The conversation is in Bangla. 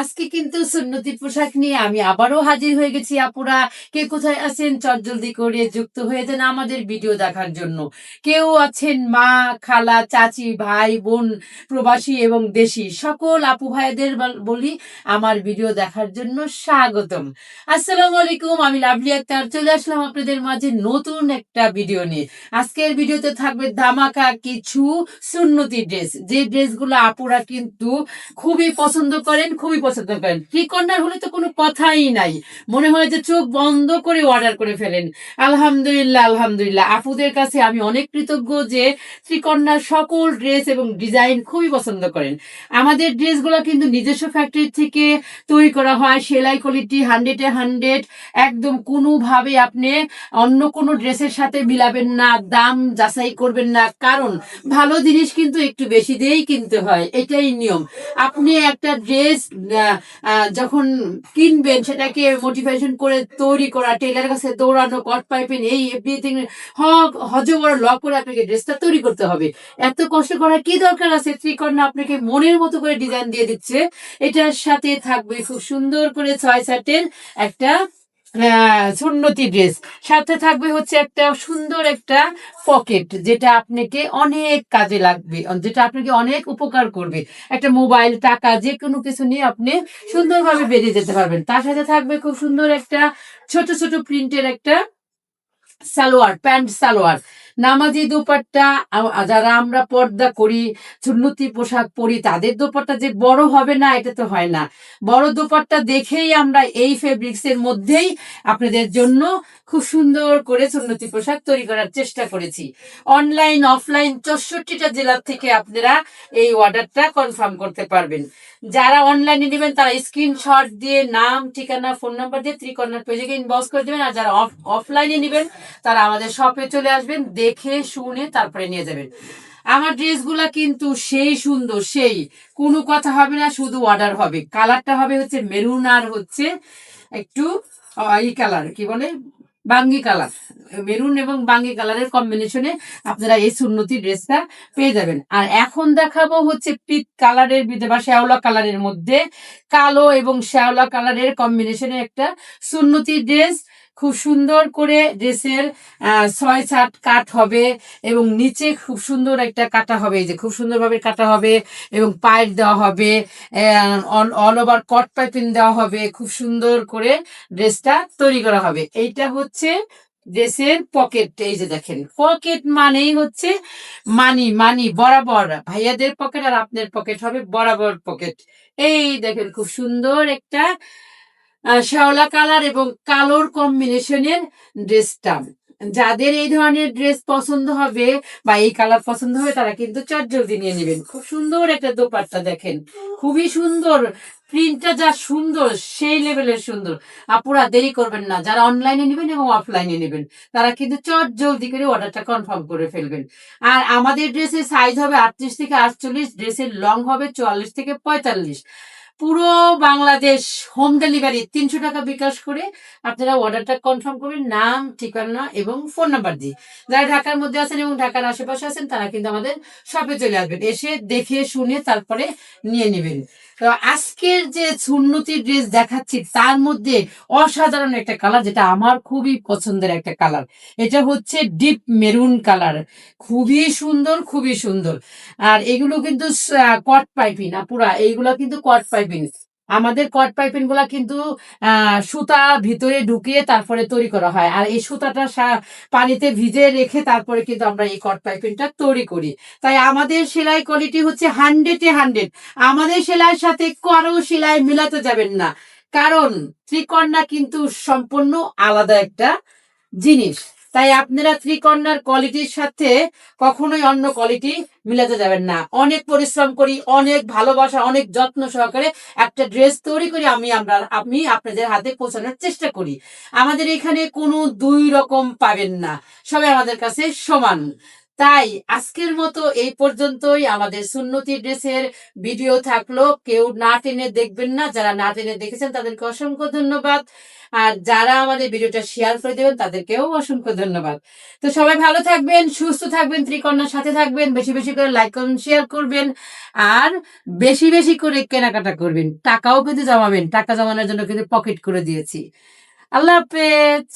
আজকে কিন্তু সুন্নতি পোশাক নিয়ে আমি আবারও হাজির হয়ে গেছি, আপুরা। কে কোথায় আছেন? চটজলদি করে যুক্ত হয়ে যান আমাদের ভিডিও দেখার জন্য। কেউ আছেন মা, খালা, চাচি, ভাই, বোন, প্রবাসী এবং দেশি। সকল আপু ভাইদের বলি আমার ভিডিও দেখার জন্য স্বাগতম। আসসালামু আলাইকুম, আমি লাভলি আক্তার। চলে আসলাম আপনাদের মাঝে নতুন একটা ভিডিও নিয়ে। আজকের ভিডিওতে থাকবে ধামাকা কিছু সুন্নতি ড্রেস। যে ড্রেসগুলো আপুরা কিন্তু খুবই পছন্দ করেন, খুবই পছন্দ করেন। প্রি কর্নার হলে তো কোনো কথাই নাই। মনে হয় যে চোখ বন্ধ করে অর্ডার করে ফেলেন। আলহামদুলিল্লাহ আলহামদুলিল্লাহ। আপুদের কাছে আমি অনেক কৃতজ্ঞ যে ত্রিকন্যার সকল ড্রেস এবং ডিজাইন খুবই পছন্দ করেন। আমাদের ড্রেসগুলো কিন্তু নিজস্ব ফ্যাক্টরি থেকে তৈরি করা হয়। সেলাই কোয়ালিটি হান্ড্রেডে হান্ড্রেড একদম কোনোভাবে আপনি অন্য কোনো ড্রেসের সাথে মিলাবেন না, দাম যাচাই করবেন না। কারণ ভালো জিনিস কিন্তু একটু বেশি দিয়েই কিনতে হয়। এটাই নিয়ম। আপনি একটা ড্রেস যখন কিনবেন সেটাকে মোটিভেশন করে তৈরি করা টেলার কাছে দৌড়ানো, কট পাইপেন, এই এভরিথিং হক হজ বড় লক করে আপনাকে ড্রেসটা তৈরি করতে হবে। এত কষ্ট করার কি দরকার আছে? ত্রিকর্ণ আপনাকে মনের মতো করে ডিজাইন দিয়ে দিচ্ছে। এটার সাথে থাকবে খুব সুন্দর করে ছয় সাটের একটা সুন্নতি ড্রেস সাথে থাকবে হচ্ছে একটা সুন্দর একটা পকেট যেটা আপনাকে অনেক কাজে লাগবে, যেটা আপনাকে অনেক উপকার করবে। একটা মোবাইল টাকা যে কোনো কিছু নিয়ে আপনি সুন্দরভাবে বেরিয়ে যেতে পারবেন। তার সাথে থাকবে খুব সুন্দর একটা ছোট ছোট প্রিন্টের একটা সালোয়ার প্যান্ট সালোয়ার। নামাজি দোপাট্টা যারা আমরা পর্দা করি, সুন্নতি পোশাক পরি, তাদের দোপাট্টা যে বড় হবে না, এটা তো হয় না। বড় দোপাট্টা দেখেই আমরা এই ফেব্রিক্স এর মধ্যেই আপনাদের জন্য খুব সুন্দর করে সুন্নতি পোশাক তৈরি করার চেষ্টা করেছি। অনলাইন, অফলাইন চৌষট্টিটা জেলার থেকে আপনারা এই অর্ডারটা কনফার্ম করতে পারবেন। যারা অনলাইনে নেবেন, তারা স্ক্রিনশট দিয়ে নাম, ঠিকানা, ফোন নাম্বার দিয়ে ত্রিকর্ণার পেজে ইনবক্স করে দেবেন। আর যারা অফলাইনে নেবেন, তারা আমাদের শপে চলে আসবেন। দেখে, শুনে তারপরে নিয়ে যাবেন। আমার ড্রেসগুলা কিন্তু সেই সুন্দর, সেই। কোনো কথা হবে না, শুধু অর্ডার হবে। কালারটা হবে হচ্ছে মেরুন আর হচ্ছে একটু ই কালার, কি বলে? বাঙ্গি কালার। মেরুন এবং বাঙ্গি কালারের কম্বিনেশনে আপনারা এই সুন্নতি ড্রেসটা পেয়ে যাবেন। আর এখন দেখাবো হচ্ছে পিত কালারের বা শ্যাওলা কালারের মধ্যে। কালো এবং শ্যাওলা কালারের কম্বিনেশনে একটা সুন্নতি ড্রেস। খুব সুন্দর করে ড্রেসের ছয় সাত কাট হবে এবং নিচে খুব সুন্দর একটা কাটা হবে যে খুব সুন্দরভাবে কাটা হবে এবং পাইপ দেওয়া হবে অল ওভার কট পাইপিং দেওয়া হবে, খুব সুন্দর করে ড্রেসটা তৈরি করা হবে। এইটা হচ্ছে ড্রেসের পকেট, এই যে দেখেন, পকেট মানেই হচ্ছে মানি মানি বরাবর। ভাইয়াদের পকেট আর আপনার পকেট হবে বরাবর পকেট। এই দেখেন, খুব সুন্দর একটা শ্যাওলা কালার এবং কালোর কম্বিনেশনের ড্রেসটা। যাদের এই ধরনের ড্রেস পছন্দ হবে বা এই কালার পছন্দ হবে, তারা কিন্তু চটজলদি নিয়ে নেবেন। খুব সুন্দর একটা দোপাট্টা দেখেন। খুবই সুন্দর। প্রিন্টটা যা সুন্দর, সেই লেভেলের সুন্দর। আপুরা দেরি করবেন না। যারা অনলাইনে নেবেন এবং অফলাইনে নেবেন, তারা কিন্তু চট জলদি করে অর্ডারটা কনফার্ম করে ফেলবেন। আর আমাদের ড্রেসের সাইজ হবে আটত্রিশ থেকে আটচল্লিশ, ড্রেসের লং হবে চুয়াল্লিশ থেকে পঁয়তাল্লিশ। পুরো বাংলাদেশ হোম ডেলিভারি তিনশো টাকা বিকাশ করে আপনারা অর্ডারটা কনফার্ম করবেন। নাম, ঠিকানা এবং ফোন নাম্বার দিয়ে। যারা ঢাকার মধ্যে আছেন এবং ঢাকার আশেপাশে আছেন, তারা কিন্তু আমাদের শপে চলে আসবেন। এসে দেখে, শুনে তারপরে নিয়ে নেবেন। আজকের যে সুন্নতি ড্রেস দেখাচ্ছি, তার মধ্যে অসাধারণ একটা কালার যেটা আমার খুবই পছন্দের একটা কালার এটা হচ্ছে ডিপ মেরুন কালার খুবই সুন্দর খুবই সুন্দর। আর এগুলো কিন্তু কট পাইপিং পুরা এইগুলো কিন্তু কট পাইপিং আমাদের কট পাইপিংগুলা কিন্তু সুতা ভিতরে ঢুকিয়ে তারপরে তৈরি করা হয়। আর এই সুতাটা পানিতে ভিজে রেখে তারপরে কিন্তু আমরা এই কট পাইপিংটা তৈরি করি। তাই আমাদের সেলাই কোয়ালিটি হচ্ছে হান্ড্রেডে হান্ড্রেড। আমাদের সেলাইয়ের সাথে কারও সেলাই মিলাতে যাবেন না। কারণ ত্রিকন্যা কিন্তু সম্পূর্ণ আলাদা একটা জিনিস। তাই আপনারা ত্রিকন্যার কোয়ালিটির সাথে কখনোই অন্য কোয়ালিটি মিলাতে যাবেন না। অনেক পরিশ্রম করি, অনেক ভালোবাসা, অনেক যত্ন সহকারে একটা ড্রেস তৈরি করি, আমি আমরা, আমি আপনাদের হাতে পৌঁছানোর চেষ্টা করি। আমাদের এখানে কোনো দুই রকম পাবেন না। সবাই আমাদের কাছে সমান। তাই আজকের মতো এই পর্যন্তই। আমাদের সুন্নতি ড্রেসের ভিডিও থাকল। কেউ না টেনে দেখবেন না। যারা না টেনে দেখেছেন, তাদেরকে অসংখ্য ধন্যবাদ। আর যারা আমাদের ভিডিওটা শেয়ার করে দেবেন, তাদেরকেও অসংখ্য ধন্যবাদ। তো সবাই ভালো থাকবেন, সুস্থ থাকবেন ত্রিকন্যার সাথে থাকবেন, বেশি বেশি করে লাইক করুন শেয়ার করবেন। আর বেশি বেশি করে কেনাকাটা করবেন। টাকাও কিন্তু জমাবেন। টাকা জমানোর জন্য কিন্তু পকেট করে দিয়েছি। আল্লাহ হাফেজ।